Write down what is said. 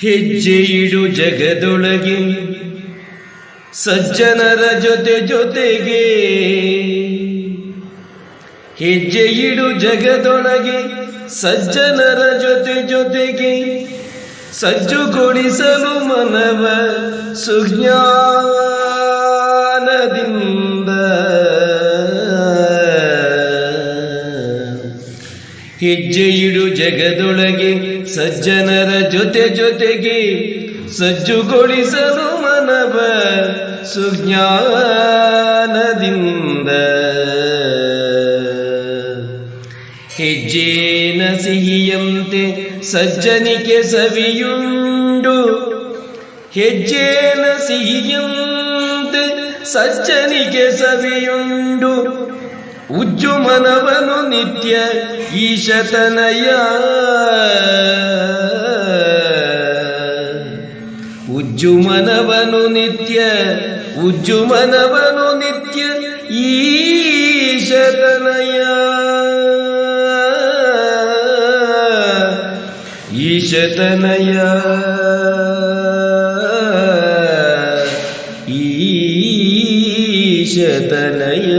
ಹೆಜ್ಜೆ ಇಡು ಜಗದೊಳಗೆ. ಸಜ್ಜನರ ಜೊತೆ ಜೊತೆಗೆ. ಹೆಜ್ಜೆ ಇಡು ಜಗದೊಳಗೆ, ಸಜ್ಜನರ ಜೊತೆ ಜೊತೆಗೆ. ಸಜ್ಜುಗೊಳಿಸಲು ಮನವ ಸುಜ್ಞಾನದಿಂದ. ಹೆಜ್ಜೆ ಇಡು ಜಗದೊಳಗೆ ಸಜ್ಜನರ ಜೊತೆ ಜೊತೆಗೆ ಸಜ್ಜುಗೊಳಿಸಲು ಮನವ ಸುಜ್ಞಾನದಿಂದ. ಹೆಜ್ಜೇನ ಸಿಹಿಯಂತೆ ಸಜ್ಜನಿಕೆ ಸವಿಯುಂಡು. ಹೆಜ್ಜೇನ ಸಿಹಿಯಂತೆ ಸಜ್ಜನಿಗೆ ಸವಿಯುಂಡು. ಉಜ್ಜು ಮನವನು ನಿತ್ಯ ಈಶತನಯ ಉಜ್ಜು ಮನವನು ನಿತ್ಯ ಉಜ್ಜು ಮನವನು ನಿತ್ಯ ಈಶತನಯ ಈಶತನಯ ಈಶತನಯ